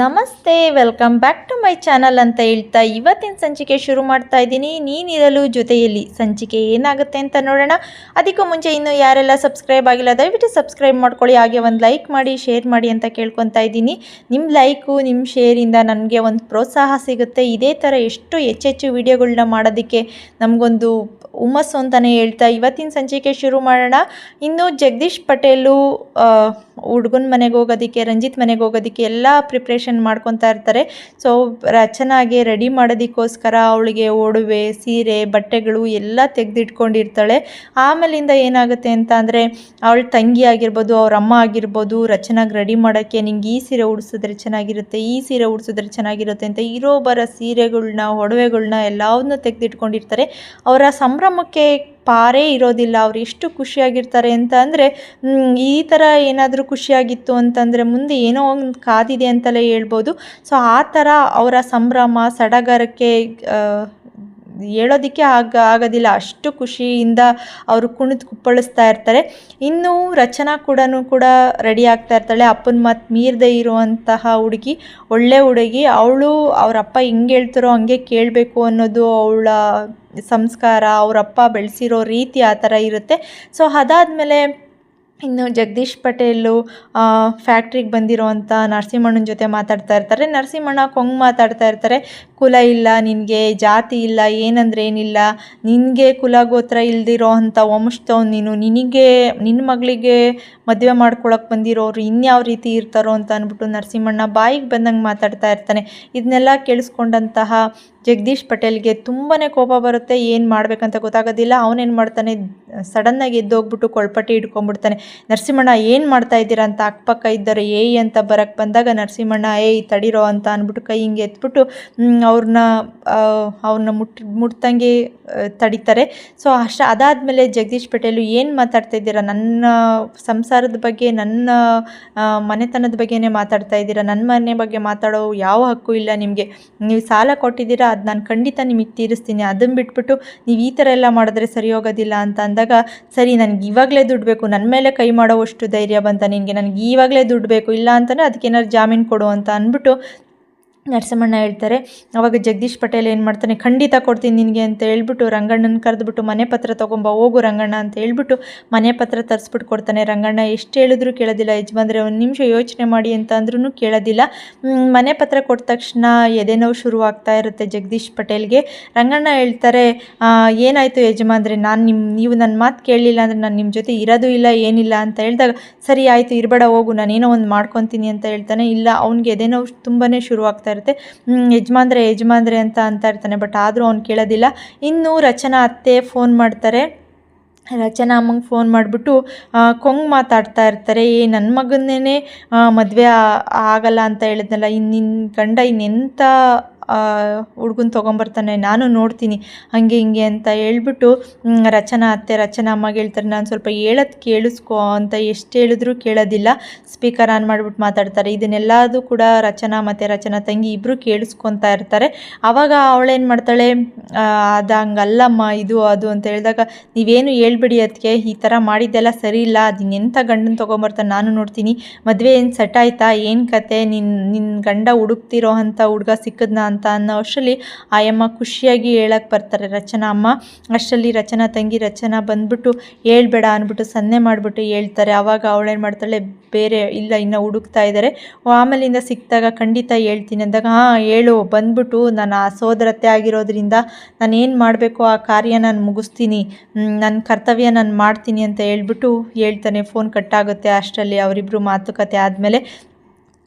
ನಮಸ್ತೆ, welcome back to my channel ಅಂತ ಹೇಳ್ತಾ ಇವತ್ತಿನ ಸಂಚಿಕೆ ಶುರು ಮಾಡ್ತಾ ಇದ್ದೀನಿ. ನೀನಿರಲು ಜೊತೆಯಲ್ಲಿ ಸಂಚಿಕೆ ಏನಾಗುತ್ತೆ ಅಂತ ನೋಡೋಣ. ಅದಕ್ಕೂ ಮುಂಚೆ ಇನ್ನೂ ಯಾರೆಲ್ಲ ಸಬ್ಸ್ಕ್ರೈಬ್ ಆಗಿಲ್ಲ, ದಯವಿಟ್ಟು ಸಬ್ಸ್ಕ್ರೈಬ್ ಮಾಡ್ಕೊಳ್ಳಿ. ಹಾಗೆ ಒಂದು ಲೈಕ್ ಮಾಡಿ, ಶೇರ್ ಮಾಡಿ ಅಂತ ಕೇಳ್ಕೊತಾ ಇದ್ದೀನಿ. ನಿಮ್ಮ ಲೈಕು ನಿಮ್ಮ ಶೇರಿಂದ ನನಗೆ ಒಂದು ಪ್ರೋತ್ಸಾಹ ಸಿಗುತ್ತೆ. ಇದೇ ಥರ ಎಷ್ಟು ಹೆಚ್ಚೆಚ್ಚು ವೀಡಿಯೋಗಳನ್ನ ಮಾಡೋದಕ್ಕೆ ನಮಗೊಂದು ಹುಮ್ಮಸ್ಸು ಅಂತಲೇ ಹೇಳ್ತಾ ಇವತ್ತಿನ ಸಂಚಿಕೆ ಶುರು ಮಾಡೋಣ. ಇನ್ನು ಜಗದೀಶ್ ಪಟೇಲು ಹುಡುಗನ ಮನೆಗೆ ಹೋಗೋದಕ್ಕೆ, ರಂಜಿತ್ ಮನೆಗೆ ಹೋಗೋದಕ್ಕೆ ಎಲ್ಲ ಪ್ರಿಪ್ರೇಷನ್ ಮಾಡ್ಕೊತಾ ಇರ್ತಾರೆ. ಸೊ ರಚನಾಗೆ ರೆಡಿ ಮಾಡೋದಕ್ಕೋಸ್ಕರ ಅವಳಿಗೆ ಒಡವೆ, ಸೀರೆ, ಬಟ್ಟೆಗಳು ಎಲ್ಲ ತೆಗೆದಿಟ್ಕೊಂಡಿರ್ತಾಳೆ. ಆಮೇಲಿಂದ ಏನಾಗುತ್ತೆ ಅಂತ ಅಂದರೆ, ಅವಳ ತಂಗಿ ಆಗಿರ್ಬೋದು, ಅವ್ರ ಅಮ್ಮ ಆಗಿರ್ಬೋದು, ರಚನಾಗೆ ರೆಡಿ ಮಾಡೋಕ್ಕೆ ನಿಂಗೆ ಈ ಸೀರೆ ಉಡಿಸಿದ್ರೆ ಚೆನ್ನಾಗಿರುತ್ತೆ, ಈ ಸೀರೆ ಉಡಿಸಿದ್ರೆ ಚೆನ್ನಾಗಿರುತ್ತೆ ಅಂತ ಇರೋ ಬರೋ ಸೀರೆಗಳನ್ನ ಒಡವೆಗಳನ್ನ ಎಲ್ಲವನ್ನೂ ತೆಗೆದಿಟ್ಕೊಂಡಿರ್ತಾರೆ. ಅವರ ಸಂಭ್ರಮಕ್ಕೆ ಪಾರೇ ಇರೋದಿಲ್ಲ, ಅವ್ರು ಎಷ್ಟು ಖುಷಿಯಾಗಿರ್ತಾರೆ ಅಂತ ಅಂದರೆ ಈ ಥರ ಏನಾದರೂ ಖುಷಿಯಾಗಿತ್ತು ಅಂತಂದರೆ ಮುಂದೆ ಏನೋ ಒಂದು ಕಾದಿದೆ ಅಂತಲೇ ಹೇಳ್ಬೋದು. ಸೊ ಆ ಥರ ಅವರ ಸಂಭ್ರಮ, ಸಡಗರಕ್ಕೆ ಹೇಳೋದಕ್ಕೆ ಆಗ ಆಗೋದಿಲ್ಲ. ಅಷ್ಟು ಖುಷಿಯಿಂದ ಅವರು ಕುಣಿದು ಕುಪ್ಪಳಿಸ್ತಾ ಇರ್ತಾರೆ. ಇನ್ನು ರಚನಾ ಕೂಡ ಕೂಡ ರೆಡಿ ಆಗ್ತಾ ಇರ್ತಾಳೆ. ಅಪ್ಪನ ಮಾತು ಮೀರದೆ ಇರುವಂತಹ ಹುಡುಗಿ, ಒಳ್ಳೆ ಹುಡುಗಿ. ಅವಳು ಅವರಪ್ಪ ಹೆಂಗೆ ಹೇಳ್ತಾರೋ ಹಂಗೆ ಕೇಳಬೇಕು ಅನ್ನೋದು ಅವಳ ಸಂಸ್ಕಾರ. ಅವರಪ್ಪ ಬೆಳೆಸಿರೋ ರೀತಿ ಆ ಥರ ಇರುತ್ತೆ. ಸೊ ಅದಾದಮೇಲೆ ಇನ್ನು ಜಗದೀಶ್ ಪಟೇಲು ಫ್ಯಾಕ್ಟ್ರಿಗೆ ಬಂದಿರೋವಂಥ ನರಸಿಂಹಣ್ಣನ ಜೊತೆ ಮಾತಾಡ್ತಾ ಇರ್ತಾರೆ. ನರಸಿಂಹಣ್ಣ ಕೊಂಗ್ ಮಾತಾಡ್ತಾ ಇರ್ತಾರೆ, ಕುಲ ಇಲ್ಲ ನಿನಗೆ, ಜಾತಿ ಇಲ್ಲ, ಏನಂದ್ರೆ ಏನಿಲ್ಲ, ನಿನಗೆ ಕುಲ ಗೋತ್ರ ಇಲ್ದಿರೋ ಅಂಥ ವಂಶದವ್ ನೀನು, ನಿನಗೆ ನಿನ್ನ ಮಗಳಿಗೆ ಮದುವೆ ಮಾಡ್ಕೊಳಕ್ಕೆ ಬಂದಿರೋರು ಇನ್ಯಾವ ರೀತಿ ಇರ್ತಾರೋ ಅಂತ ಅಂದ್ಬಿಟ್ಟು ನರಸಿಂಹಣ್ಣ ಬಾಯಿಗೆ ಬಂದಂಗೆ ಮಾತಾಡ್ತಾ ಇರ್ತಾನೆ. ಇದನ್ನೆಲ್ಲ ಕೇಳಿಸ್ಕೊಂಡಂತಹ ಜಗದೀಶ್ ಪಟೇಲ್ಗೆ ತುಂಬಾ ಕೋಪ ಬರುತ್ತೆ, ಏನು ಮಾಡಬೇಕಂತ ಗೊತ್ತಾಗೋದಿಲ್ಲ. ಅವನೇನು ಮಾಡ್ತಾನೆ ಸಡನ್ನಾಗಿ ಎದ್ದೋಗ್ಬಿಟ್ಟು ಕೊಳ್ಪಟ್ಟಿ ಹಿಡ್ಕೊಂಡ್ಬಿಡ್ತಾನೆ. ನರಸಿಂಹಣ್ಣ, ಏನು ಮಾಡ್ತಾ ಇದ್ದೀರಾ ಅಂತ ಅಕ್ಕಪಕ್ಕ ಇದ್ದಾರೆ, ಏಯ್ ಅಂತ ಬರಕ್ಕೆ ಬಂದಾಗ ನರಸಿಂಹಣ್ಣ, ಏಯ್ ತಡಿರೋ ಅಂತ ಅಂದ್ಬಿಟ್ಟು ಕೈ ಹಿಂಗೆ ಎತ್ಬಿಟ್ಟು ಅವ್ರನ್ನ ಅವ್ರನ್ನ ಮುಟ್ ಮುಟ್ತಂಗೆ ತಡಿತಾರೆ. ಸೊ, ಅಷ್ಟು, ಅದಾದಮೇಲೆ ಜಗದೀಶ್ ಪಟೇಲು ಏನು ಮಾತಾಡ್ತಾ ಇದ್ದೀರಾ? ನನ್ನ ಸಂಸಾರದ ಬಗ್ಗೆ, ನನ್ನ ಮನೆತನದ ಬಗ್ಗೆನೇ ಮಾತಾಡ್ತಾ ಇದ್ದೀರಾ? ನನ್ನ ಮನೆ ಬಗ್ಗೆ ಮಾತಾಡೋ ಯಾವ ಹಕ್ಕು ಇಲ್ಲ ನಿಮಗೆ. ನೀವು ಸಾಲ ಕೊಟ್ಟಿದ್ದೀರಾ? ಅದು ನಾನು ಖಂಡಿತ ನಿಮಗೆ ತೀರಿಸ್ತೀನಿ. ಅದನ್ನು ಬಿಟ್ಬಿಟ್ಟು ನೀವು ಈ ಥರ ಎಲ್ಲ ಮಾಡಿದ್ರೆ ಸರಿ ಹೋಗೋದಿಲ್ಲ ಅಂತ ಅಂದಾಗ, ಸರಿ ನನಗೆ ಇವಾಗಲೇ ದುಡ್ಡು ಬೇಕು ನನ್ನ ಮೇಲೆ ಕೈ ಮಾಡೋವಷ್ಟು ಧೈರ್ಯ ಬಂತ ನಿನಗೆ. ನನಗೆ ಇವಾಗಲೇ ದುಡ್ಡು ಬೇಕು, ಇಲ್ಲ ಅಂತಂದರೆ ಅದಕ್ಕೆ ಏನಾದ್ರು ಜಾಮೀನು ಕೊಡು ಅಂತ ಅಂದ್ಬಿಟ್ಟು ನರಸಿಂಹಣ್ಣ ಹೇಳ್ತಾರೆ ಅವಾಗ ಜಗದೀಶ್ ಪಟೇಲ್ ಏನು ಮಾಡ್ತಾನೆ ಖಂಡಿತ ಕೊಡ್ತೀನಿ ನಿನಗೆ ಅಂತ ಹೇಳ್ಬಿಟ್ಟು ರಂಗಣ್ಣನ ಕರೆದ್ಬಿಟ್ಟು ಮನೆ ಪತ್ರ ತೊಗೊಂಬ ಹೋಗು ರಂಗಣ್ಣ ಅಂತ ಹೇಳ್ಬಿಟ್ಟು ಮನೆ ಪತ್ರ ತರಿಸ್ಬಿಟ್ಟು ಕೊಡ್ತಾನೆ. ರಂಗಣ್ಣ ಎಷ್ಟು ಹೇಳಿದ್ರು ಕೇಳೋದಿಲ್ಲ ಯಜಮಾನ್ರೆ ಒಂದು ನಿಮಿಷ ಯೋಚನೆ ಮಾಡಿ ಅಂತ ಅಂದ್ರೂ ಕೇಳೋದಿಲ್ಲ. ಮನೆ ಪತ್ರ ಕೊಟ್ಟ ತಕ್ಷಣ ಎದೆನೋವು ಶುರುವಾಗ್ತಾ ಇರುತ್ತೆ ಜಗದೀಶ್ ಪಟೇಲ್ಗೆ. ರಂಗಣ್ಣ ಹೇಳ್ತಾರೆ "ಆ, ಏನಾಯಿತು ಯಜಮಾನ್ರೆ ನಾನು ನಿಮ್ಮ ನೀವು ನನ್ನ ಮಾತು ಕೇಳಲಿಲ್ಲ ಅಂದರೆ ನಾನು ನಿಮ್ಮ ಜೊತೆ ಇರೋದು ಇಲ್ಲ ಏನಿಲ್ಲ ಅಂತ ಹೇಳಿದಾಗ ಸರಿ ಆಯಿತು ಇರಬೇಡ ಹೋಗು ನಾನೇನೋ ಒಂದು ಮಾಡ್ಕೊತೀನಿ ಅಂತ ಹೇಳ್ತಾನೆ. ಇಲ್ಲ ಅವ್ನಿಗೆ ಎದೆನೋವು ತುಂಬಾ ಶುರುವಾಗ್ತಾ ಇರುತ್ತೆ. ಯಜಮಾನ್ರೆ ಯಜಮಾನ್ರೆ ಅಂತ ಅಂತ ಇರ್ತಾನೆ ಬಟ್ ಆದರೂ ಅವ್ನು ಕೇಳೋದಿಲ್ಲ. ಇನ್ನು ರಚನಾ ಅತ್ತೆ ಫೋನ್ ಮಾಡ್ತಾರೆ. ರಚನಾ ಅಮ್ಮಂಗೆ ಫೋನ್ ಮಾಡಿಬಿಟ್ಟು ಕೊಂಗ್ ಮಾತಾಡ್ತಾ ಇರ್ತಾರೆ. ಏ ನನ್ನ ಮಗನ್ನೇ ಮದುವೆ ಆಗಲ್ಲ ಅಂತ ಹೇಳಿದ್ನಲ್ಲ ಇನ್ನು ನಿನ್ನ ಗಂಡ ಇನ್ನೆಂಥ ಹುಡ್ಗನ್ ತೊಗೊಂಬರ್ತಾನೆ, ನಾನು ನೋಡ್ತೀನಿ, ಹಾಗೆ ಹಿಂಗೆ ಅಂತ ಹೇಳ್ಬಿಟ್ಟು ರಚನಾ ಅತ್ತೆ, ರಚನಾ ಅಮ್ಮಗೆ ಹೇಳ್ತಾರೆ, ನಾನು ಸ್ವಲ್ಪ ಹೇಳೋದು ಕೇಳಿಸ್ಕೊ ಅಂತ ಎಷ್ಟು ಹೇಳಿದ್ರು ಕೇಳೋದಿಲ್ಲ. ಸ್ಪೀಕರ್ ಆನ್ ಮಾಡಿಬಿಟ್ಟು ಮಾತಾಡ್ತಾರೆ. ಇದನ್ನೆಲ್ಲದು ಕೂಡ ರಚನಾ ಮತ್ತು ರಚನಾ ತಂಗಿ ಇಬ್ಬರು ಕೇಳಿಸ್ಕೊತಾ ಇರ್ತಾರೆ. ಆವಾಗ ಅವಳೇನು ಮಾಡ್ತಾಳೆ ಅದು ಹಂಗಲ್ಲಮ್ಮ, ಇದು, ಅದು ಅಂತ ಹೇಳಿದಾಗ, ನೀವೇನು ಹೇಳ್ಬಿಡಿ ಅದಕ್ಕೆ ಈ ಥರ ಮಾಡಿದ್ದೆಲ್ಲ ಸರಿ ಇಲ್ಲ, ಅದು ಎಂಥ ಗಂಡನ ತೊಗೊಂಬರ್ತಾನೆ, ನಾನು ನೋಡ್ತೀನಿ, ಮದುವೆ ಏನು ಸೆಟ್ ಆಯ್ತಾ, ಏನು ಕತೆ ನಿನ್ನ ನಿನ್ನ ಗಂಡ ಹುಡುಕ್ತಿರೋ ಅಂಥ ಹುಡುಗ ಸಿಕ್ಕದ್ನ ಅಂತ ಅನ್ನೋ ಅಷ್ಟರಲ್ಲಿ ಆಯಮ್ಮ ಖುಷಿಯಾಗಿ ಹೇಳಕ್ಕೆ ಬರ್ತಾರೆ, ರಚನಾ ಅಮ್ಮ, ಅಷ್ಟರಲ್ಲಿ ರಚನಾ ತಂಗಿ, ರಚನಾ ಬಂದ್ಬಿಟ್ಟು ಹೇಳ್ಬೇಡ ಅಂದ್ಬಿಟ್ಟು ಸನ್ನೆ ಮಾಡಿಬಿಟ್ಟು ಹೇಳ್ತಾರೆ. ಆವಾಗ ಅವಳೇನು ಮಾಡ್ತಾಳೆ, ಬೇರೆ ಇಲ್ಲ, ಇನ್ನು ಹುಡುಕ್ತಾ ಇದ್ದಾರೆ ಆಮೇಲಿಂದ ಸಿಕ್ಕಿದಾಗ ಖಂಡಿತ ಹೇಳ್ತೀನಿ ಅಂದಾಗ, ಹಾಂ, ಹೇಳು, ಬಂದ್ಬಿಟ್ಟು ನಾನು ಆ ಸೋದರತೆ ಆಗಿರೋದ್ರಿಂದ ನಾನು ಏನು ಮಾಡಬೇಕು, ಆ ಕಾರ್ಯ ನಾನು ಮುಗಿಸ್ತೀನಿ. ನನ್ನ ಕರ್ತವ್ಯ ನಾನು ಮಾಡ್ತೀನಿ ಅಂತ ಹೇಳ್ಬಿಟ್ಟು ಹೇಳ್ತಾನೆ. ಫೋನ್ ಕಟ್ಟಾಗುತ್ತೆ ಅಷ್ಟರಲ್ಲಿ ಅವರಿಬ್ಬರು ಮಾತುಕತೆ ಆದಮೇಲೆ.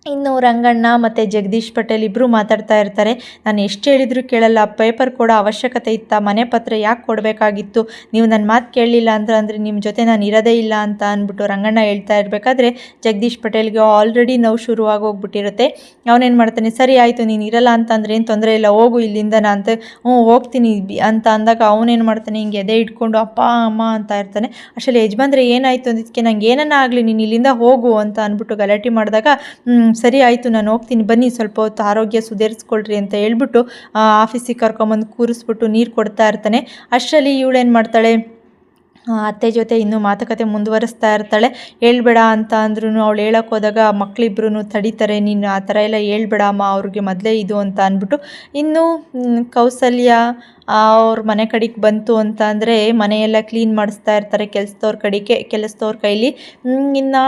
ಇನ್ನು ರಂಗಣ್ಣ ಮತ್ತು ಜಗದೀಶ್ ಪಟೇಲ್ ಇಬ್ಬರು ಮಾತಾಡ್ತಾ ಇರ್ತಾರೆ. ನಾನು ಎಷ್ಟು ಹೇಳಿದರೂ ಕೇಳಲ್ಲ. ಪೇಪರ್ ಕೊಡೋ ಅವಶ್ಯಕತೆ ಇತ್ತ. ಮನೆ ಪತ್ರ ಯಾಕೆ ಕೊಡಬೇಕಾಗಿತ್ತು? ನೀವು ನನ್ನ ಮಾತು ಕೇಳಲಿಲ್ಲ ಅಂದ್ರೆ ಅಂದರೆ ನಿಮ್ಮ ಜೊತೆ ನಾನು ಇರೋದೇ ಇಲ್ಲ ಅಂತ ಅಂದ್ಬಿಟ್ಟು ರಂಗಣ್ಣ ಹೇಳ್ತಾ ಇರಬೇಕಾದ್ರೆ ಜಗದೀಶ್ ಪಟೇಲ್ಗೆ ಆಲ್ರೆಡಿ ನೋವು ಶುರುವಾಗಿ ಹೋಗ್ಬಿಟ್ಟಿರುತ್ತೆ. ಅವನೇನು ಮಾಡ್ತಾನೆ? ಸರಿ ಆಯಿತು ನೀನು ಇರಲ್ಲ ಅಂತಂದ್ರೆ ಏನು ತೊಂದರೆ ಇಲ್ಲ ಹೋಗು ಇಲ್ಲಿಂದ ನಾನು ಅಂತ. ಹ್ಞೂ ಹೋಗ್ತೀನಿ ಅಂತ ಅಂದಾಗ ಅವನೇನು ಮಾಡ್ತಾನೆ? ಹಿಂಗೆ ಎದೆ ಇಟ್ಕೊಂಡು ಅಪ್ಪ ಅಮ್ಮ ಅಂತ ಇರ್ತಾನೆ. ಅಷ್ಟರಲ್ಲಿ ಯಜಮಾನ್ರೆ ಏನಾಯಿತು ಅಂದಿದ್ದಕ್ಕೆ ನಂಗೆ ಏನನ್ನ ಆಗಲಿ ನೀನು ಇಲ್ಲಿಂದ ಹೋಗು ಅಂತ ಅಂದ್ಬಿಟ್ಟು ಗಲಾಟೆ ಮಾಡಿದಾಗ "ಹ್ಮ್, ಸರಿ ಆಯಿತು, ನಾನು ಹೋಗ್ತೀನಿ, ಬನ್ನಿ, ಸ್ವಲ್ಪ ಹೊತ್ತು ಆರೋಗ್ಯ ಸುಧಾರಿಸ್ಕೊಳ್ರಿ ಅಂತ ಹೇಳ್ಬಿಟ್ಟು ಆಫೀಸಿಗೆ ಕರ್ಕೊಂಬಂದು ಕೂರಿಸ್ಬಿಟ್ಟು ನೀರು ಕೊಡ್ತಾ ಇರ್ತಾನೆ. ಅಷ್ಟರಲ್ಲಿ ಇವಳೇನು ಮಾಡ್ತಾಳೆ? ಅತ್ತೆ ಜೊತೆ ಇನ್ನೂ ಮಾತುಕತೆ ಮುಂದುವರಿಸ್ತಾ ಇರ್ತಾಳೆ. ಹೇಳ್ಬೇಡ ಅಂತ ಅಂದ್ರೂ ಅವಳು ಹೇಳಕ್ಕೆ ಹೋದಾಗ ಮಕ್ಕಳಿಬ್ರು ತಡೀತಾರೆ, ನೀನು ಆ ಥರ ಎಲ್ಲ ಹೇಳ್ಬೇಡ ಅಮ್ಮ ಅವ್ರಿಗೆ ಮೊದಲೇ ಇದು ಅಂತ ಅಂದ್ಬಿಟ್ಟು, ಇನ್ನು ಕೌಸಲ್ಯ ಅವ್ರ ಮನೆ ಕಡೆಗೆ ಬಂತು ಅಂತ ಅಂದರೆ ಮನೆಯೆಲ್ಲ ಕ್ಲೀನ್ ಮಾಡಿಸ್ತಾ ಇರ್ತಾರೆ ಕೆಲಸದವ್ರ ಕಡೆಗೆ, ಕೆಲಸದವ್ರ ಕೈಲಿ. ಇನ್ನು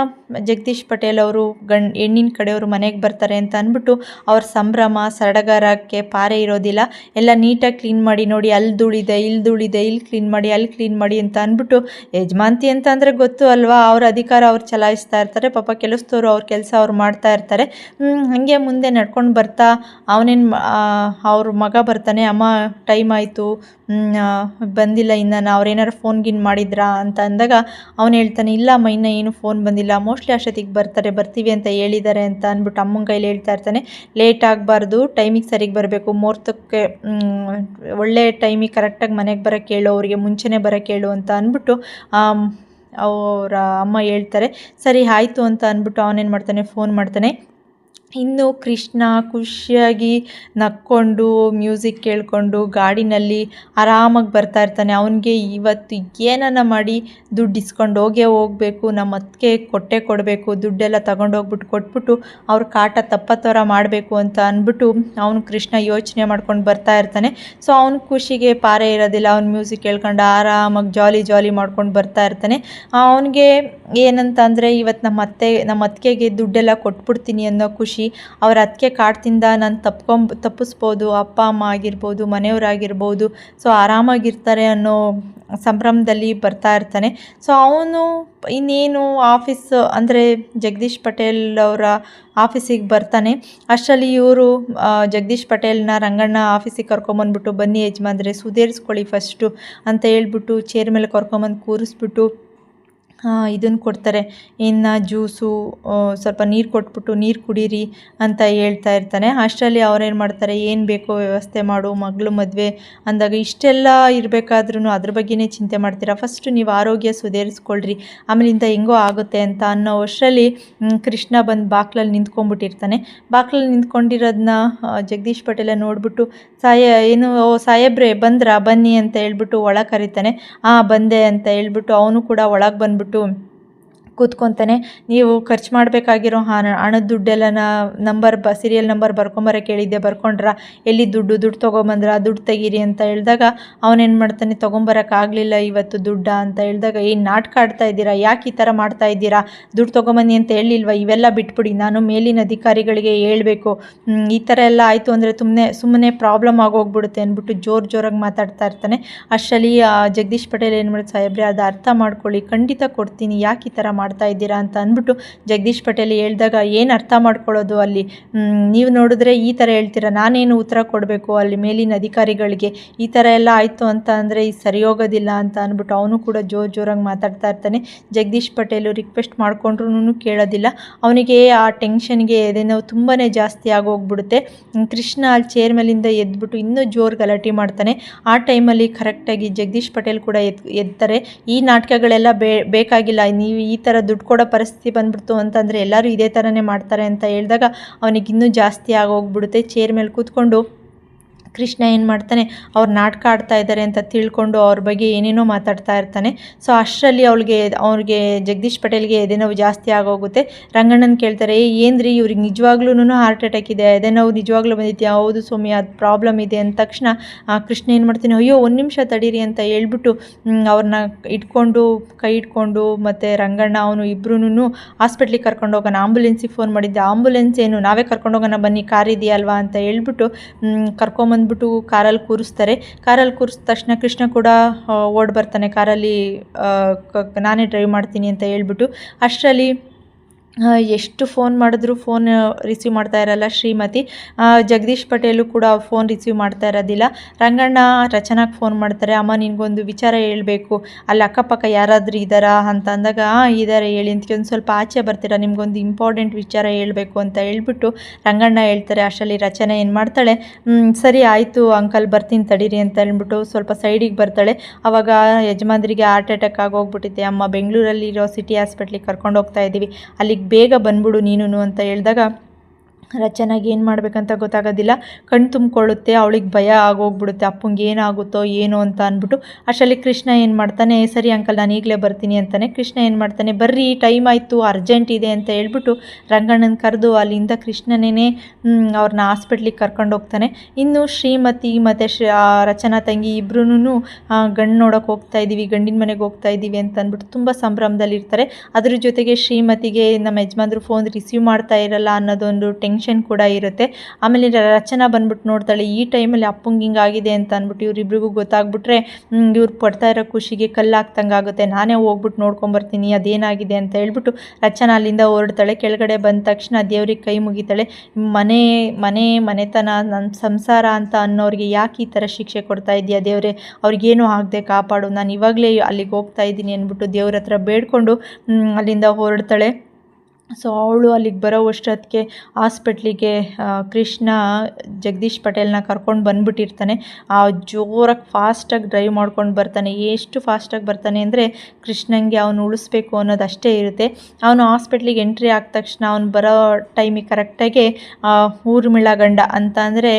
ಜಗದೀಶ್ ಪಟೇಲ್ ಅವರು ಗಂಡ್ ಹೆಣ್ಣಿನ ಕಡೆಯವರು ಮನೆಗೆ ಬರ್ತಾರೆ ಅಂತ ಅಂದ್ಬಿಟ್ಟು ಅವ್ರ ಸಂಭ್ರಮ, ಸಡಗರಕ್ಕೆ ಪಾರೆ ಇರೋದಿಲ್ಲ. ಎಲ್ಲ ನೀಟಾಗಿ ಕ್ಲೀನ್ ಮಾಡಿ ನೋಡಿ, ಅಲ್ಲಿ ಧೂಳಿದೆ ಇಲ್ಲಿ ಧೂಳಿದೆ ಇಲ್ಲಿ ಕ್ಲೀನ್ ಮಾಡಿ, ಅಲ್ಲಿ ಕ್ಲೀನ್ ಮಾಡಿ ಅಂತ ಅಂದ್ಬಿಟ್ಟು ಯಜಮಾಂತಿ ಅಂತ ಅಂದರೆ ಗೊತ್ತು ಅಲ್ವಾ? ಅವ್ರ ಅಧಿಕಾರ ಅವ್ರು ಚಲಾಯಿಸ್ತಾ ಇರ್ತಾರೆ, ಪಾಪ ಕೆಲಸದವರು ಅವ್ರ ಕೆಲಸ ಅವ್ರು ಮಾಡ್ತಾ ಇರ್ತಾರೆ. ಹಾಗೆ ಮುಂದೆ ನಡ್ಕೊಂಡು ಬರ್ತಾ, ಅವನೇನು ಅವ್ರ ಮಗ ಬರ್ತಾನೆ, ಅಮ್ಮ ಟೈಮ್ ಆಯಿತು. ಬಂದಿಲ್ಲ, ಇನ್ನು ಅವ್ರೇನಾರು ಫೋನ್ ಗಿನ್ ಮಾಡಿದ್ರಾ? ಅಂತ ಅಂದಾಗ ಅವನು ಹೇಳ್ತಾನೆ, ಇಲ್ಲ ಅಮ್ಮ, ಇನ್ನೂ ಏನು ಫೋನ್ ಬಂದಿಲ್ಲ ಮೋಸ್ಟ್ಲಿ ಅಷ್ಟೊತ್ತಿಗೆ ಬರ್ತಾರೆ, ಬರ್ತೀವಿ ಅಂತ ಹೇಳಿದ್ದಾರೆ ಅಂತ ಅಂದ್ಬಿಟ್ಟು ಅಮ್ಮನ ಕೈಲಿ ಹೇಳ್ತಾ ಇರ್ತಾನೆ ಲೇಟ್ ಆಗಬಾರ್ದು ಟೈಮಿಗೆ ಸರಿಗೆ ಬರಬೇಕು, ಮುಹೂರ್ತಕ್ಕೆ ಒಳ್ಳೆ ಟೈಮಿಗೆ ಕರೆಕ್ಟಾಗಿ ಮನೆಗೆ ಬರೋಕ್ಕೆ ಹೇಳು ಅವರಿಗೆ ಮುಂಚೆನೇ ಬರೋಕ್ಕೆ ಹೇಳು ಅಂತ ಅಂದ್ಬಿಟ್ಟು ಅವರ ಅಮ್ಮ ಹೇಳ್ತಾರೆ, ಸರಿ, ಆಯಿತು ಅಂತ ಅಂದ್ಬಿಟ್ಟು ಅವನೇನು ಮಾಡ್ತಾನೆ ಫೋನ್ ಮಾಡ್ತಾನೆ ಇನ್ನು ಕೃಷ್ಣ, ಖುಷಿಯಾಗಿ ನಕ್ಕೊಂಡು ಮ್ಯೂಸಿಕ್ ಕೇಳಿಕೊಂಡು, ಗಾಡಿನಲ್ಲಿ ಆರಾಮಾಗಿ ಬರ್ತಾ ಇರ್ತಾನೆ. ಅವನಿಗೆ ಇವತ್ತು ಏನನ್ನ ಮಾಡಿ ದುಡ್ಡು ಇಸ್ಕೊಂಡು ಹೋಗೇ ಹೋಗಬೇಕು ನಮ್ಮ ಅತ್ತಿಗೆ ಕೊಟ್ಟೆ ಕೊಡಬೇಕು, ದುಡ್ಡೆಲ್ಲ ತಗೊಂಡೋಗ್ಬಿಟ್ಟು ಕೊಟ್ಬಿಟ್ಟು ಅವ್ರ ಕಾಟ ತಪ್ಪತ್ತೋರ ಮಾಡಬೇಕು ಅಂತ ಅಂದ್ಬಿಟ್ಟು ಅವನು ಕೃಷ್ಣ ಯೋಚನೆ ಮಾಡ್ಕೊಂಡು ಬರ್ತಾ ಇರ್ತಾನೆ. ಸೊ ಅವನ ಖುಷಿಗೆ ಪಾರೇ ಇರೋದಿಲ್ಲ. ಅವ್ನು ಮ್ಯೂಸಿಕ್ ಕೇಳ್ಕೊಂಡು ಆರಾಮಾಗಿ ಜಾಲಿ ಜಾಲಿ ಮಾಡ್ಕೊಂಡು ಬರ್ತಾ ಇರ್ತಾನೆ. ಅವನಿಗೆ ಏನಂತ ಇವತ್ತು ನಮ್ಮ ಅತ್ತೆ ನಮ್ಮ ಅತ್ತಿಗೆಗೆ ದುಡ್ಡೆಲ್ಲ ಕೊಟ್ಬಿಡ್ತೀನಿ ಅನ್ನೋ ಖುಷಿ ಅವ್ರ ಅತ್ತಿಗೆ ಕಾಡ್ತಿಂದ ನಾನು ತಪ್ಕೊಂಬ, ತಪ್ಪಿಸ್ಬೋದು, ಅಪ್ಪ, ಅಮ್ಮ ಆಗಿರ್ಬೋದು, ಮನೆಯವರಾಗಿರ್ಬೋದು, ಸೊ ಆರಾಮಾಗಿರ್ತಾರೆ ಅನ್ನೋ ಸಂಭ್ರಮದಲ್ಲಿ ಬರ್ತಾ ಇರ್ತಾನೆ. ಸೊ ಅವನು ಇನ್ನೇನು ಆಫೀಸ್, ಅಂದರೆ ಜಗದೀಶ್ ಪಟೇಲ್ ಅವರ ಆಫೀಸಿಗೆ ಬರ್ತಾನೆ. ಅಷ್ಟರಲ್ಲಿ ಇವರು ಜಗದೀಶ್ ಪಟೇಲ್ನ ರಂಗಣ್ಣ ಆಫೀಸಿಗೆ ಕರ್ಕೊಂಬಂದ್ಬಿಟ್ಟು, ಬನ್ನಿ ಯಜಮಾನ್ರೆ, ಸುಧೇರಿಸ್ಕೊಳ್ಳಿ ಫಸ್ಟು ಅಂತ ಹೇಳ್ಬಿಟ್ಟು, ಚೇರ್ ಮೇಲೆ ಕರ್ಕೊಂಬಂದು ಕೂರಿಸ್ಬಿಟ್ಟು ಇದನ್ನು ಕೊಡ್ತಾರೆ. ಇನ್ನು ಜ್ಯೂಸು ಸ್ವಲ್ಪ ನೀರು ಕೊಟ್ಬಿಟ್ಟು ನೀರು ಕುಡೀರಿ ಅಂತ ಹೇಳ್ತಾ ಇರ್ತಾನೆ. ಅಷ್ಟರಲ್ಲಿ ಅವ್ರೇನು ಮಾಡ್ತಾರೆ, ಏನು ಬೇಕೋ ವ್ಯವಸ್ಥೆ ಮಾಡು, ಮಗಳು ಮದುವೆ ಅಂದಾಗ ಇಷ್ಟೆಲ್ಲ ಇರಬೇಕಾದ್ರೂ ಅದ್ರ ಬಗ್ಗೆನೇ ಚಿಂತೆ ಮಾಡ್ತೀರಾ? ಫಸ್ಟು ನೀವು ಆರೋಗ್ಯ ಸುಧಾರಿಸ್ಕೊಳ್ರಿ. ಆಮೇಲಿಂದ ಹೆಂಗೋ ಆಗುತ್ತೆ ಅಂತ ಅನ್ನೋ ಅಷ್ಟರಲ್ಲಿ ಕೃಷ್ಣ ಬಂದು ಬಾಕ್ಲಲ್ಲಿ ನಿಂತ್ಕೊಂಡ್ಬಿಟ್ಟಿರ್ತಾನೆ. ಬಾಕ್ಲಲ್ಲಿ ನಿಂತ್ಕೊಂಡಿರೋದನ್ನ ಜಗದೀಶ್ ಪಟೇಲ ನೋಡ್ಬಿಟ್ಟು, ಸಾಯ, ಏನು ಸಾಹೇಬ್ರೆ ಬಂದ್ರಾ? ಬನ್ನಿ ಅಂತ ಹೇಳ್ಬಿಟ್ಟು ಒಳಗೆ ಕರೀತಾನೆ. ಆ, ಬಂದೆ ಅಂತ ಹೇಳ್ಬಿಟ್ಟು ಅವನು ಕೂಡ ಒಳಗೆ ಬಂದ್ಬಿಟ್ಟು Khurtum. ಕೂತ್ಕೊತಾನೆ. ನೀವು ಖರ್ಚು ಮಾಡಬೇಕಾಗಿರೋ ಹಣ, ಹಣದ ದುಡ್ಡೆಲ್ಲ ನಂಬರ್ ಬ ಸೀರಿಯಲ್ ನಂಬರ್ ಬರ್ಕೊಂಬರಕ್ಕೆ ಕೇಳಿದ್ದೆ ಬರ್ಕೊಂಡ್ರಾ? ಎಲ್ಲಿ ದುಡ್ಡು ದುಡ್ಡು ತೊಗೊಂಬಂದ್ರ? ದುಡ್ಡು ತೆಗೀರಿ ಅಂತ ಹೇಳಿದಾಗ ಅವನೇನು ಮಾಡ್ತಾನೆ? ತೊಗೊಂಬರೋಕ್ಕಾಗಲಿಲ್ಲ ಇವತ್ತು ದುಡ್ಡ ಅಂತ ಹೇಳಿದಾಗ, ಏನು ನಾಟಕ ಆಡ್ತಾ ಇದ್ದೀರಾ? ಯಾಕೆ ಈ ಥರ ಮಾಡ್ತಾ ಇದ್ದೀರಾ? ದುಡ್ಡು ತೊಗೊಂಬನ್ನಿ ಅಂತ ಹೇಳಿಲ್ವಾ ಇವೆಲ್ಲ ಬಿಟ್ಬಿಡಿ. ನಾನು ಮೇಲಿನ ಅಧಿಕಾರಿಗಳಿಗೆ ಹೇಳಬೇಕು. ಈ ಥರ ಎಲ್ಲ ಆಯಿತು ಅಂದರೆ ಸುಮ್ಮನೆ ಸುಮ್ಮನೆ ಪ್ರಾಬ್ಲಮ್ ಆಗೋಗ್ಬಿಡುತ್ತೆ ಅಂದ್ಬಿಟ್ಟು ಜೋರು ಜೋರಾಗಿ ಮಾತಾಡ್ತಾ ಇರ್ತಾನೆ. ಅಷ್ಟರಲ್ಲಿ ಜಗದೀಶ್ ಪಟೇಲ್ ಏನು ಮಾಡಿದ್ರು ಸಾಹೇಬ್ರೆ? ಅದು ಅರ್ಥ ಮಾಡ್ಕೊಳ್ಳಿ. ಖಂಡಿತ ಕೊಡ್ತೀನಿ. ಯಾಕೆ ಈ ಥರ ಮಾಡ್ತಾ ಇದ್ದೀರಾ ಅಂತ ಅಂದ್ಬಿಟ್ಟು ಜಗದೀಶ್ ಪಟೇಲ್ ಹೇಳಿದಾಗ ಏನು ಅರ್ಥ ಮಾಡ್ಕೊಳ್ಳೋದು ಅಲ್ಲಿ? ನೀವು ನೋಡಿದ್ರೆ ಈ ಥರ ಹೇಳ್ತೀರಾ? ನಾನೇನು ಉತ್ತರ ಕೊಡಬೇಕು ಅಲ್ಲಿ ಮೇಲಿನ ಅಧಿಕಾರಿಗಳಿಗೆ? ಈ ಥರ ಎಲ್ಲ ಆಯಿತು ಅಂತ ಅಂದರೆ ಇದು ಸರಿ ಹೋಗೋದಿಲ್ಲ ಅಂತ ಅಂದ್ಬಿಟ್ಟು ಅವನು ಕೂಡ ಜೋರು ಜೋರಾಗಿ ಮಾತಾಡ್ತಾ ಇರ್ತಾನೆ. ಜಗದೀಶ್ ಪಟೇಲು ರಿಕ್ವೆಸ್ಟ್ ಮಾಡ್ಕೊಂಡ್ರೂನು ಕೇಳೋದಿಲ್ಲ. ಅವನಿಗೆ ಆ ಟೆನ್ಷನ್ಗೆ ಎದೆನೋವು ತುಂಬಾ ಜಾಸ್ತಿ ಆಗೋಗ್ಬಿಡುತ್ತೆ. ಕೃಷ್ಣ ಅಲ್ಲಿ ಚೇರ್ ಮೇಲಿಂದ ಎದ್ಬಿಟ್ಟು ಇನ್ನೂ ಜೋರು ಗಲಾಟೆ ಮಾಡ್ತಾನೆ. ಆ ಟೈಮಲ್ಲಿ ಕರೆಕ್ಟಾಗಿ ಜಗದೀಶ್ ಪಟೇಲ್ ಕೂಡ ಎದ್, ಎದ್ದಾರೆ ಈ ನಾಟಕಗಳೆಲ್ಲ ಬೇಕಾಗಿಲ್ಲ. ನೀವು ಈ ಥರ ದುಡ್ಡು ಕೊಡೋ ಪರಿಸ್ಥಿತಿ ಬಂದ್ಬಿಡ್ತು ಅಂತಂದರೆ ಎಲ್ಲರೂ ಇದೇ ಥರನೇ ಮಾಡ್ತಾರೆ ಅಂತ ಹೇಳಿದಾಗ ಅವನಿಗೆ ಇನ್ನೂ ಜಾಸ್ತಿ ಆಗೋಗ್ಬಿಡುತ್ತೆ. ಚೇರ್ ಮೇಲೆ ಕೂತ್ಕೊಂಡು ಕೃಷ್ಣ ಏನು ಮಾಡ್ತಾನೆ ಅವ್ರು ನಾಟಕ ಆಡ್ತಾ ಇದ್ದಾರೆ ಅಂತ ತಿಳ್ಕೊಂಡು ಅವ್ರ ಬಗ್ಗೆ ಏನೇನೋ ಮಾತಾಡ್ತಾ ಇರ್ತಾನೆ. ಸೊ ಅಷ್ಟರಲ್ಲಿ ಅವಳಿಗೆ ಅವ್ರಿಗೆ ಜಗದೀಶ್ ಪಟೇಲ್ಗೆ ಎದೆನೋವು ಜಾಸ್ತಿ ಆಗೋಗುತ್ತೆ. ರಂಗಣ್ಣನ ಕೇಳ್ತಾರೆ ಏನ್ರಿ ಇವ್ರಿಗೆ ನಿಜವಾಗ್ಲೂ ಹಾರ್ಟ್ ಅಟ್ಯಾಕ್ ಇದೆ ಎದೆನೋವು ನಿಜವಾಗ್ಲೂ ಬಂದಿದ್ಯಾ? ಹೌದು ಸ್ವಾಮಿ ಅದು ಪ್ರಾಬ್ಲಮ್ ಇದೆ. ಅಂದ ತಕ್ಷಣ ಕೃಷ್ಣ ಏನು ಮಾಡ್ತಾನೆ ಅಯ್ಯೋ ಒಂದು ನಿಮಿಷ ತಡೀರಿ ಅಂತ ಹೇಳ್ಬಿಟ್ಟು ಅವ್ರನ್ನ ಇಟ್ಕೊಂಡು ಕೈ ಇಟ್ಕೊಂಡು ಮತ್ತು ರಂಗಣ್ಣ ಅವನು ಇಬ್ಬರೂ ಹಾಸ್ಪಿಟ್ಲಿಗೆ ಕರ್ಕೊಂಡು ಹೋಗೋಣ. ಆಂಬುಲೆನ್ಸಿಗೆ ಫೋನ್ ಮಾಡಿದ್ದೆ. ಆಂಬುಲೆನ್ಸ್ ಏನು? ನಾವೇ ಕರ್ಕೊಂಡು ಹೋಗೋಣ ಬನ್ನಿ. ಕಾರ್ ಇದೆಯಲ್ವಾ? ಅಂತ ಹೇಳ್ಬಿಟ್ಟು ಮ್, ಕರ್ಕೊಂಬಂದ್ಬಿಟ್ಟು ಕಾರಲ್ಲಿ ಕೂರಿಸ್ತಾರೆ. ಕಾರಲ್ಲಿ ಕೂರಿಸಿದ ತಕ್ಷಣ ಕೃಷ್ಣ ಕೂಡ ಓಡಿ ಬರ್ತಾನೆ. ಕಾರಲ್ಲಿ ನಾನೇ ಡ್ರೈವ್ ಮಾಡ್ತೀನಿ ಅಂತ ಹೇಳ್ಬಿಟ್ಟು ಅಷ್ಟರಲ್ಲಿ ಎಷ್ಟು ಫೋನ್ ಮಾಡಿದ್ರು ಫೋನ್ ರಿಸೀವ್ ಮಾಡ್ತಾ ಇರಲ್ಲ ಶ್ರೀಮತಿ. ಜಗದೀಶ್ ಪಟೇಲು ಕೂಡ ಫೋನ್ ರಿಸೀವ್ ಮಾಡ್ತಾ ಇರೋದಿಲ್ಲ. ರಂಗಣ್ಣ ರಚನಾಗೆ ಫೋನ್ ಮಾಡ್ತಾರೆ. ಅಮ್ಮ, ನಿನಗೊಂದು ವಿಚಾರ ಹೇಳಬೇಕು. ಅಲ್ಲಿ ಅಕ್ಕಪಕ್ಕ ಯಾರಾದರೂ ಇದ್ದಾರಾ ಅಂತ ಅಂದಾಗ ಇದ್ದಾರೆ ಹೇಳಿ. ಅಂತ ಒಂದು ಸ್ವಲ್ಪ ಆಚೆ ಬರ್ತೀರಾ? ನಿಮಗೊಂದು ಇಂಪಾರ್ಟೆಂಟ್ ವಿಚಾರ ಹೇಳಬೇಕು ಅಂತ ಹೇಳ್ಬಿಟ್ಟು ರಂಗಣ್ಣ ಹೇಳ್ತಾರೆ. ಅಷ್ಟರಲ್ಲಿ ರಚನೆ ಏನು ಮಾಡ್ತಾಳೆ? ಸರಿ ಆಯಿತು ಅಂಕಲ್, ಬರ್ತೀನಿ ತಡೀರಿ ಅಂತ ಹೇಳ್ಬಿಟ್ಟು ಸ್ವಲ್ಪ ಸೈಡಿಗೆ ಬರ್ತಾಳೆ. ಅವಾಗ ಯಜಮಾನರಿಗೆ ಹಾರ್ಟ್ ಅಟ್ಯಾಕ್ ಆಗೋಗ್ಬಿಟ್ಟಿದೆ ಅಮ್ಮ, ಬೆಂಗಳೂರಲ್ಲಿರೋ ಸಿಟಿ ಹಾಸ್ಪಿಟ್ಲಿಗೆ ಕರ್ಕೊಂಡು ಹೋಗ್ತಾ ಇದ್ದೀವಿ ಅಲ್ಲಿಗೆ ಬೇಗ ಬಂದ್ಬಿಡು ನೀನು ಅಂತ ಹೇಳಿದಾಗ ರಚನಾಗೆ ಏನು ಮಾಡಬೇಕಂತ ಗೊತ್ತಾಗೋದಿಲ್ಲ. ಕಣ್ಣು ತುಂಬಿಕೊಳ್ಳುತ್ತೆ, ಅವಳಿಗೆ ಭಯ ಆಗೋಗ್ಬಿಡುತ್ತೆ. ಅಪ್ಪಂಗೆ ಏನಾಗುತ್ತೋ, ಏನೋ ಅಂತ ಅಂದ್ಬಿಟ್ಟು ಅಷ್ಟರಲ್ಲಿ ಕೃಷ್ಣ ಏನು ಮಾಡ್ತಾನೆ, ಸರಿ ಅಂಕಲ್, ನಾನು ಈಗಲೇ ಬರ್ತೀನಿ ಅಂತಾನೆ ಕೃಷ್ಣ ಏನು ಮಾಡ್ತಾನೆ, ಬರ್ರಿ ಟೈಮ್ ಆಯಿತು ಅರ್ಜೆಂಟ್ ಇದೆ ಅಂತ ಹೇಳ್ಬಿಟ್ಟು ರಂಗಣ್ಣನ ಕರೆದು ಅಲ್ಲಿಂದ ಕೃಷ್ಣನೇ ಅವ್ರನ್ನ ಹಾಸ್ಪಿಟ್ಲಿಗೆ ಕರ್ಕೊಂಡು ಹೋಗ್ತಾನೆ. ಇನ್ನು ಶ್ರೀಮತಿ ಮತ್ತು ರಚನಾ ತಂಗಿ ಇಬ್ರೂ ಗಂಡು ನೋಡೋಕೆ ಹೋಗ್ತಾ ಇದ್ದೀವಿ ಗಂಡಿನ ಮನೆಗೆ ಹೋಗ್ತಾ ಇದ್ದೀವಿ ಅಂತ ಅಂದ್ಬಿಟ್ಟು ತುಂಬ ಸಂಭ್ರಮದಲ್ಲಿರ್ತಾರೆ. ಅದ್ರ ಜೊತೆಗೆ ಶ್ರೀಮತಿಗೆ ನಮ್ಮ ಯಜಮಾನ್ರು ಫೋನ್ ರಿಸೀವ್ ಮಾಡ್ತಾ ಇರಲ್ಲ ಅನ್ನೋದೊಂದು ಟೆನ್ಷನ್ ಕೂಡ ಇರುತ್ತೆ. ಆಮೇಲೆ ರಚನಾ ಬಂದ್ಬಿಟ್ಟು ನೋಡ್ತಾಳೆ, ಈ ಟೈಮಲ್ಲಿ ಅಪ್ಪಂಗೆ ಹಿಂಗಾಗಿದೆ ಅಂತ ಅಂದ್ಬಿಟ್ಟು ಇವ್ರಿಬ್ರಿಗೂ ಗೊತ್ತಾಗ್ಬಿಟ್ರೆ ಇವ್ರು ಪಡ್ತಾ ಇರೋ ಖುಷಿಗೆ ಕಲ್ಲು ಹಾಕ್ದಂಗೆ ಆಗುತ್ತೆ. ನಾನೇ ಹೋಗ್ಬಿಟ್ಟು ನೋಡ್ಕೊಂಬರ್ತೀನಿ, ಅದೇನಾಗಿದೆ ಅಂತ ಹೇಳ್ಬಿಟ್ಟು ರಚನಾ ಅಲ್ಲಿಂದ ಹೊರಡ್ತಾಳೆ. ಕೆಳಗಡೆ ಬಂದ ತಕ್ಷಣ ದೇವ್ರಿಗೆ ಕೈ ಮುಗಿತಾಳೆ. ಮನೆ ಮನೆ, ಮನೆತನ ನನ್ನ ಸಂಸಾರ ಅಂತ ಅನ್ನೋರಿಗೆ ಯಾಕೆ ಈ ಥರ ಶಿಕ್ಷೆ ಕೊಡ್ತಾ ಇದೆಯಾ ದೇವರೇ? ಅವ್ರಿಗೇನು ಆಗದೆ ಕಾಪಾಡು. ನಾನು ಇವಾಗಲೇ ಅಲ್ಲಿಗೆ ಹೋಗ್ತಾ ಇದ್ದೀನಿ ಅಂದ್ಬಿಟ್ಟು ದೇವ್ರ ಹತ್ರ ಬೇಡ್ಕೊಂಡು ಅಲ್ಲಿಂದ ಹೊರಡ್ತಾಳೆ. ಸೊ ಅವಳು ಅಲ್ಲಿಗೆ ಬರೋ ಅಷ್ಟೊತ್ತಿಗೆ ಹಾಸ್ಪಿಟ್ಲಿಗೆ ಕೃಷ್ಣ, ಜಗದೀಶ್ ಪಟೇಲ್ನ ಕರ್ಕೊಂಡು ಬಂದ್ಬಿಟ್ಟಿರ್ತಾನೆ. ಆ ಜೋರಾಗಿ ಫಾಸ್ಟಾಗಿ ಡ್ರೈವ್ ಮಾಡ್ಕೊಂಡು ಬರ್ತಾನೆ. ಎಷ್ಟು ಫಾಸ್ಟಾಗಿ ಬರ್ತಾನೆ ಅಂದರೆ ಕೃಷ್ಣಂಗೆ ಅವನು ಉಳಿಸ್ಬೇಕು ಅನ್ನೋದು ಅಷ್ಟೇ ಇರುತ್ತೆ. ಅವನು ಹಾಸ್ಪಿಟ್ಲಿಗೆ ಎಂಟ್ರಿ ಆದ ತಕ್ಷಣ ಅವ್ನು ಬರೋ ಟೈಮಿಗೆ ಕರೆಕ್ಟಾಗಿ ಊರ್ಮಿಳ ಗಂಡ ಅಂತ ಅಂದರೆ,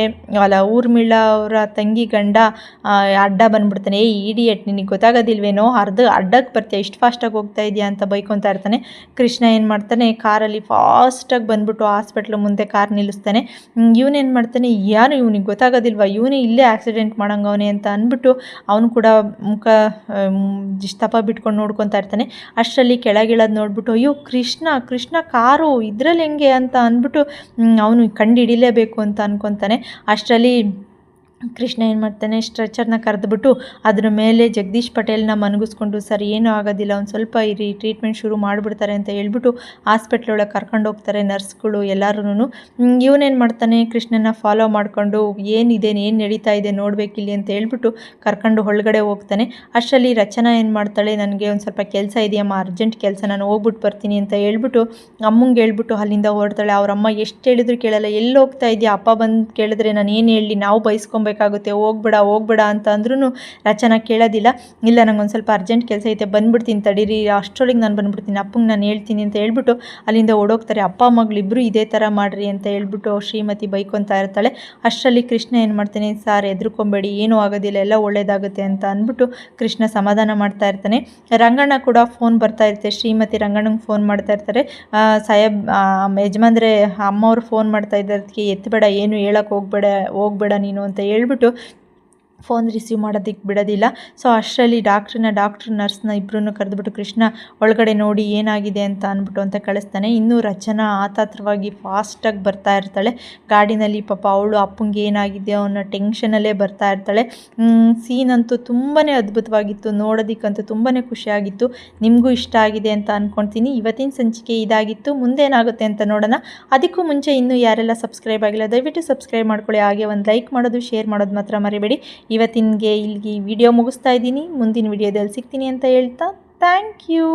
ಅಲ್ಲ, ಊರ್ಮಿಳ ಅವರ ತಂಗಿ ಗಂಡ ಅಡ್ಡ ಬಂದುಬಿಡ್ತಾನೆ. ಏ ಇಡಿಯಟ್ ನಿನಗೆ ಗೊತ್ತಾಗೋದಿಲ್ವೇನೋ? ಅರ್ಧ ಅಡ್ಡಕ್ಕೆ ಬರ್ತೀಯ? ಇಷ್ಟು ಫಾಸ್ಟಾಗಿ ಹೋಗ್ತಾ ಇದೆಯಾ? ಅಂತ ಬೈಕೊತಾ ಇರ್ತಾನೆ. ಕೃಷ್ಣ ಏನು ಮಾಡ್ತಾನೆ ಕಾರಲ್ಲಿ ಫಾಸ್ಟಾಗಿ ಬಂದ್ಬಿಟ್ಟು ಹಾಸ್ಪಿಟ್ಲ್ ಮುಂದೆ ಕಾರ್ ನಿಲ್ಲಿಸ್ತಾನೆ. ಇವನೇನು ಮಾಡ್ತಾನೆ? ಯಾರು ಇವನಿಗೆ ಗೊತ್ತಾಗೋದಿಲ್ವ? ಇವನೇ ಇಲ್ಲೇ ಆಕ್ಸಿಡೆಂಟ್ ಮಾಡಂಗವನೆ ಅಂತ ಅಂದ್ಬಿಟ್ಟು ಅವನು ಕೂಡ ಮುಖ ಜಿಸ್ತಪ ಬಿಟ್ಕೊಂಡು ನೋಡ್ಕೊತಾ ಇರ್ತಾನೆ. ಅಷ್ಟರಲ್ಲಿ ಕೆಳಗಿಳೋದು ನೋಡ್ಬಿಟ್ಟು, ಅಯ್ಯೋ, ಕೃಷ್ಣ ಕೃಷ್ಣ, ಕಾರು ಇದ್ರಲ್ಲಿ ಹೆಂಗೆ? ಅಂತ ಅಂದ್ಬಿಟ್ಟು ಅವನು ಕಂಡು ಹಿಡಿಲೇಬೇಕು ಅಂತ ಅಂದ್ಕೊತಾನೆ ಅಷ್ಟರಲ್ಲಿ ಕೃಷ್ಣ ಏನು ಮಾಡ್ತಾನೆ ಸ್ಟ್ರೆಚರ್ನ ಕರೆದುಬಿಟ್ಟು ಅದ್ರ ಮೇಲೆ ಜಗದೀಶ್ ಪಟೇಲ್ನ ಮನಗಿಸ್ಕೊಂಡು, ಸರ್, ಏನೂ ಆಗೋದಿಲ್ಲ, ಒಂದು ಸ್ವಲ್ಪ ಇರಿ ಟ್ರೀಟ್ಮೆಂಟ್ ಶುರು ಮಾಡಿಬಿಡ್ತಾರೆ ಅಂತ ಹೇಳ್ಬಿಟ್ಟು ಹಾಸ್ಪಿಟ್ಲ್ ಒಳಗೆ ಕರ್ಕೊಂಡು ಹೋಗ್ತಾರೆ ನರ್ಸ್ಗಳು ಎಲ್ಲರೂ ಇವನೇನು ಮಾಡ್ತಾನೆ, ಕೃಷ್ಣನ ಫಾಲೋ ಮಾಡಿಕೊಂಡು ಏನಿದೆ ಏನು ನಡೀತಾ ಇದೆ ನೋಡಬೇಕಿಲ್ಲಿ ಅಂತ ಹೇಳ್ಬಿಟ್ಟು ಕರ್ಕೊಂಡು ಒಳಗಡೆ ಹೋಗ್ತಾನೆ. ಅಷ್ಟರಲ್ಲಿ ರಚನಾ ಏನು ಮಾಡ್ತಾಳೆ, ನನಗೆ ಒಂದು ಸ್ವಲ್ಪ ಕೆಲಸ ಇದೆಯಮ್ಮ ಅರ್ಜೆಂಟ್ ಕೆಲಸ, ನಾನು ಹೋಗ್ಬಿಟ್ಟು ಬರ್ತೀನಿ ಅಂತ ಹೇಳ್ಬಿಟ್ಟು ಅಮ್ಮಂಗೆ ಹೇಳ್ಬಿಟ್ಟು ಅಲ್ಲಿಂದ ಹೊರಡ್ತಾಳೆ. ಅವ್ರ ಅಮ್ಮ ಎಷ್ಟು ಹೇಳಿದ್ರು ಕೇಳಲ್ಲ, ಎಲ್ಲಿ ಹೋಗ್ತಾ ಇದೆಯಾ, ಅಪ್ಪ ಬಂದು ಕೇಳಿದ್ರೆ ನಾನು ಏನು ಹೇಳಿ, ನಾವು ಬೈಸ್ಕೊಬೇಕಾಗುತ್ತೆ ಹೋಗ್ಬೇಡ ಹೋಗ್ಬೇಡ ಅಂತ ಅಂದ್ರೂ ರಚನಾ ಕೇಳೋದಿಲ್ಲ. ಇಲ್ಲ ನಂಗೆ ಒಂದು ಸ್ವಲ್ಪ ಅರ್ಜೆಂಟ್ ಕೆಲಸ ಐತೆ, ಬಂದ್ಬಿಡ್ತೀನಿ ತಡೀರಿ, ಅಷ್ಟರೊಳಗೆ ನಾನು ಬಂದ್ಬಿಡ್ತೀನಿ, ಅಪ್ಪಂಗೆ ನಾನು ಹೇಳ್ತೀನಿ ಅಂತ ಹೇಳ್ಬಿಟ್ಟು ಅಲ್ಲಿಂದ ಓಡೋಗ್ತಾರೆ. ಅಪ್ಪ ಮಗಳಿಬ್ಬರು ಇದೇ ಥರ ಮಾಡ್ರಿ ಅಂತ ಹೇಳ್ಬಿಟ್ಟು ಶ್ರೀಮತಿ ಬೈಕೊತಾ ಇರ್ತಾಳೆ. ಅಷ್ಟರಲ್ಲಿ ಕೃಷ್ಣ ಏನು ಮಾಡ್ತಾನೆ, ಸಾರ್ ಎದ್ರುಕೊಂಬೇಡಿ ಏನೂ ಆಗೋದಿಲ್ಲ, ಎಲ್ಲ ಒಳ್ಳೇದಾಗುತ್ತೆ ಅಂತ ಅಂದ್ಬಿಟ್ಟು ಕೃಷ್ಣ ಸಮಾಧಾನ ಮಾಡ್ತಾ ಇರ್ತಾನೆ. ರಂಗಣ್ಣ ಕೂಡ ಫೋನ್ ಬರ್ತಾ ಇರುತ್ತೆ, ಶ್ರೀಮತಿ ರಂಗಣ್ಣಂಗೆ ಫೋನ್ ಮಾಡ್ತಾ ಇರ್ತಾರೆ. ಸಾಹೇಬ್ ಯಜಮಾನ್ರೆ, ಅಮ್ಮವ್ರು ಫೋನ್ ಮಾಡ್ತಾ ಇದ್ದದಕ್ಕೆ ಎತ್ತಬೇಡ ಏನು ಹೇಳಕ್ಕೆ ಹೋಗ್ಬೇಡ ಹೋಗ್ಬೇಡ ನೀನು ಅಂತ ಹೇಳ್ಬಿಟ್ಟು ಫೋನ್ ರಿಸೀವ್ ಮಾಡೋದಕ್ಕೆ ಬಿಡೋದಿಲ್ಲ. ಸೊ ಅಷ್ಟರಲ್ಲಿ ಡಾಕ್ಟ್ರನ್ನ ಡಾಕ್ಟ್ರ್ ನರ್ಸ್ನ ಇಬ್ಬರನ್ನು ಕರೆದುಬಿಟ್ಟು ಕೃಷ್ಣ, ಒಳಗಡೆ ನೋಡಿ ಏನಾಗಿದೆ ಅಂತ ಅಂದ್ಬಿಟ್ಟು ಅಂತ ಕಳಿಸ್ತಾನೆ. ಇನ್ನೂ ರಚನಾ ಆತಾತ್ರವಾಗಿ ಫಾಸ್ಟಾಗಿ ಬರ್ತಾ ಇರ್ತಾಳೆ. ಗಾಡಿನಲ್ಲಿ ಪಾಪ ಅವಳು ಅಪ್ಪಂಗೆ ಏನಾಗಿದೆ ಅನ್ನೋ ಟೆನ್ಷನಲ್ಲೇ ಬರ್ತಾ ಇರ್ತಾಳೆ. ಸೀನ್ ಅಂತೂ ತುಂಬಾ ಅದ್ಭುತವಾಗಿತ್ತು. ನೋಡೋದಕ್ಕಂತೂ ತುಂಬಾ ಖುಷಿಯಾಗಿತ್ತು ನಿಮಗೂ ಇಷ್ಟ ಆಗಿದೆ ಅಂತ ಅಂದ್ಕೊಳ್ತೀನಿ ಇವತ್ತಿನ ಸಂಚಿಕೆ ಇದಾಗಿತ್ತು. ಮುಂದೇನಾಗುತ್ತೆ ಅಂತ ನೋಡೋಣ. ಅದಕ್ಕೂ ಮುಂಚೆ ಇನ್ನೂ ಯಾರೆಲ್ಲ ಸಬ್ಸ್ಕ್ರೈಬ್ ಆಗಿಲ್ಲ, ದಯವಿಟ್ಟು ಸಬ್ಸ್ಕ್ರೈಬ್ ಮಾಡ್ಕೊಳ್ಳಿ. ಹಾಗೆ ಒಂದು ಲೈಕ್ ಮಾಡೋದು ಶೇರ್ ಮಾಡೋದು ಮಾತ್ರ ಮರಿಬೇಡಿ. ಇವತ್ತಿನಗೆ ಇಲ್ಲಿಗೆ ವಿಡಿಯೋ ಮುಗಿಸ್ತಾ ಇದ್ದೀನಿ. ಮುಂದಿನ ವಿಡಿಯೋದಲ್ಲಿ ಸಿಗ್ತೀನಿ ಅಂತ ಹೇಳ್ತಾ ಥ್ಯಾಂಕ್ ಯು